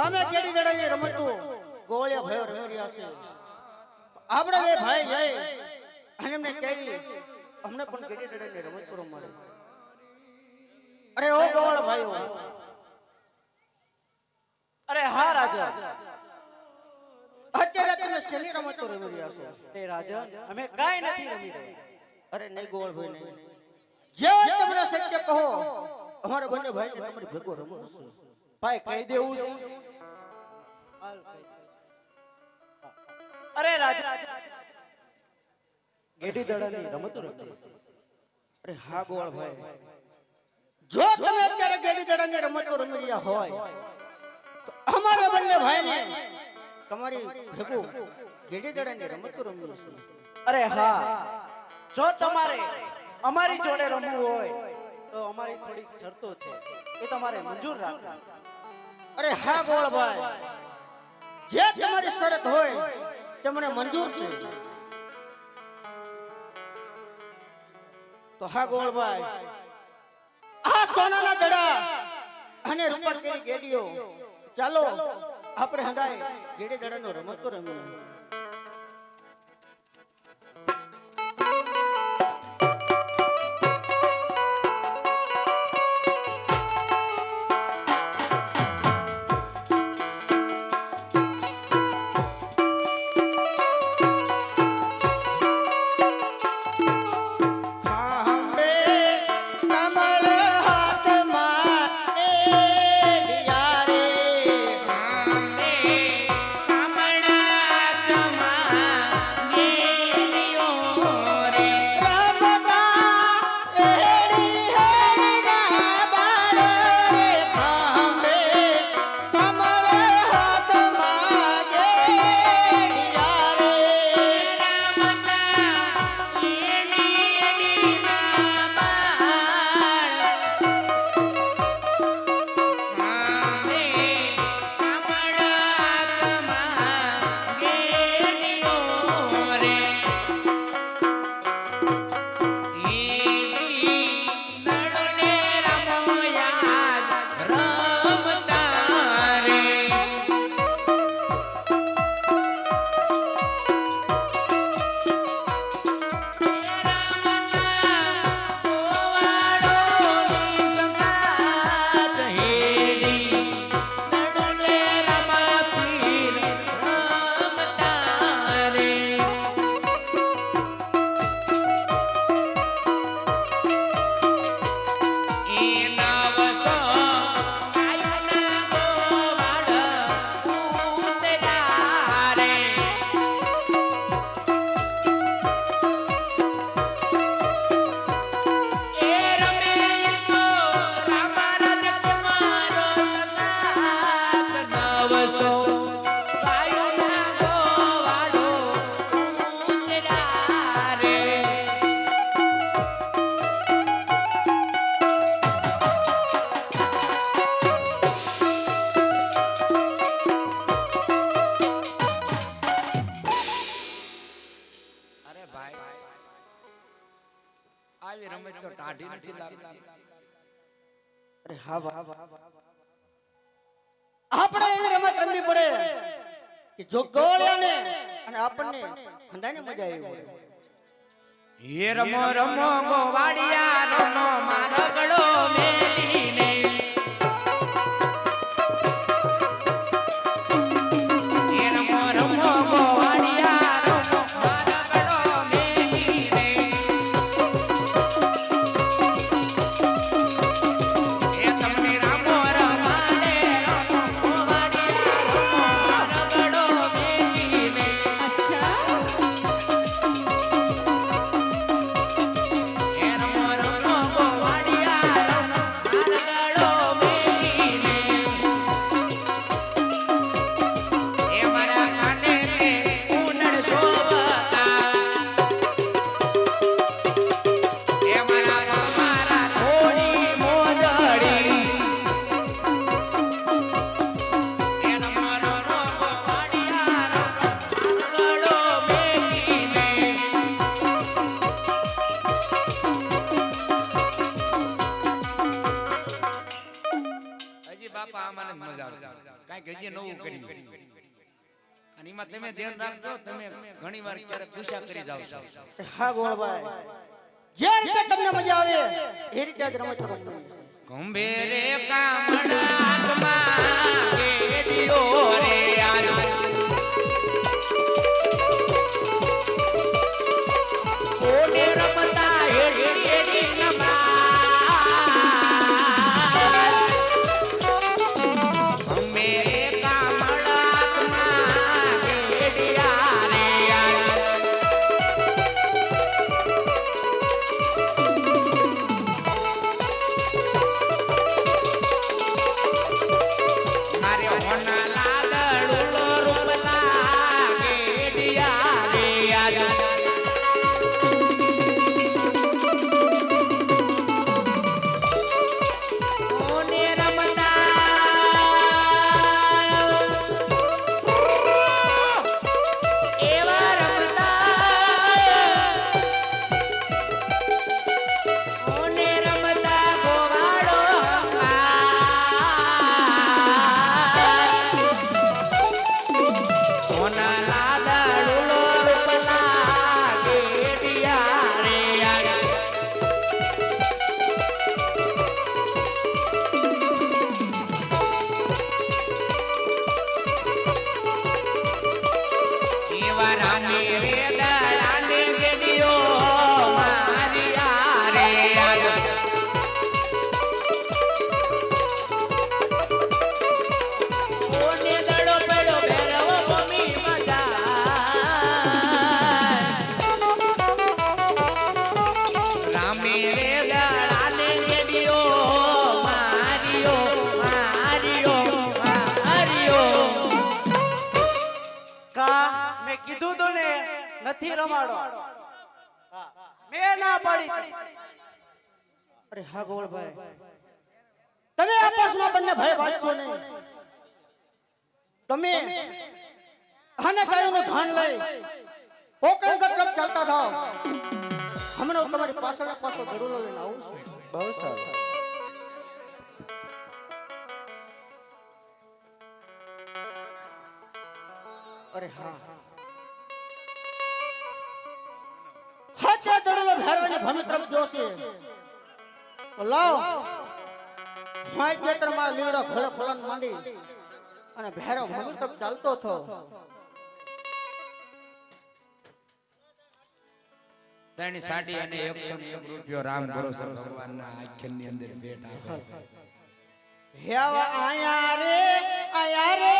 સામે કેડી લડાઈ રમતું. ગોળિયા ભયો રમી છે. આપણે બે ભાઈ જઈ અને એમને કહેવી અમને પણ કેડી લડાઈ રમત કરો દે. અરે ઓ ગોળ ભાઈઓ. અરે હા રાજા. અત્યારે તમે શેની રમતો રમી રહ્યા છો? એ રાજા અમે કાઈ નથી રમી રહ્યા. અરે નહીં ગોળ ભાઈ નહીં. જે તમને સત્ય કહો અમારા બંને ભાઈ તમારી ભેગો રમો ભાઈ કહી દેવું છે. કહી. અરે રાજા. ગેડી દડાની રમતો રમતો. અરે હા ગોળ ભાઈ. જો તમે અત્યારે ગેડી દડાની રમતો રમી રહ્યા હોય તો અમારે બંને ભાઈને તમારી ભેગું ગેડી દડાની રમતો રમવું છે. અરે હા. જો તમારે અમારી જોડે રમવું હોય તો અમારી થોડીક શરતો છે એ તમારે મંજૂર રાખવી. અરે હા ગોળ ભાઈ. જે તમારી શરત હોય તે મને મંજૂર છે. તો હા, ગોળભાઈ. આ સોનાના દડા અને રૂપા કેરી ગેડીઓ. ચાલો, આપણે હંગાય ગેડી દડાનો રમતો રમીએ હાંભે હા વાહ આપણે એવી રમત રમવી પડે. કે જો ગોળ્યાને અને આપણને ખંડાને મજા આવી હોય. હે રમો રમો ગોવાડિયા રમો મારો ગળો મેલીને કાંઈક હજી નવું કર્યું અને એમાં તમે ધ્યાન રાખજો તમે ઘણી વાર ક્યારેક ગુસ્સા કરી જાવ છો. હા ગોળભાઈ. જે રીતે તમને મજા આવે એ રીતે જ રમત રમવાની છે. ખંભે નથી રમાડો. મે ના પાડી. અરે હા ગોળભાઈ તમે આપસમાં બંને ભાઈ વાંચશો નહીં. તમે આને કાયનું ધ્યાન લઈ પોકળ ગટક ચાલતા થાઓ. હમણાં તમારી પાછળ પાછો જરૂર લઈને આવું છું. બહુ સારું. અરે હા હા. ભેરવાની ભૂમિ તરફ જોશે લાવ. હાય ખેતરમાં લીડો ઘર ફલન માંડી અને ભેરો ભૂમિ ચાલતો થો ત્રણ સાડી અને એકસો ને રૂપિયો રામ ભરોસો ભગવાનના આખ્યાનની અંદર ભેટ આપે. હેવા આયા રે આયા રે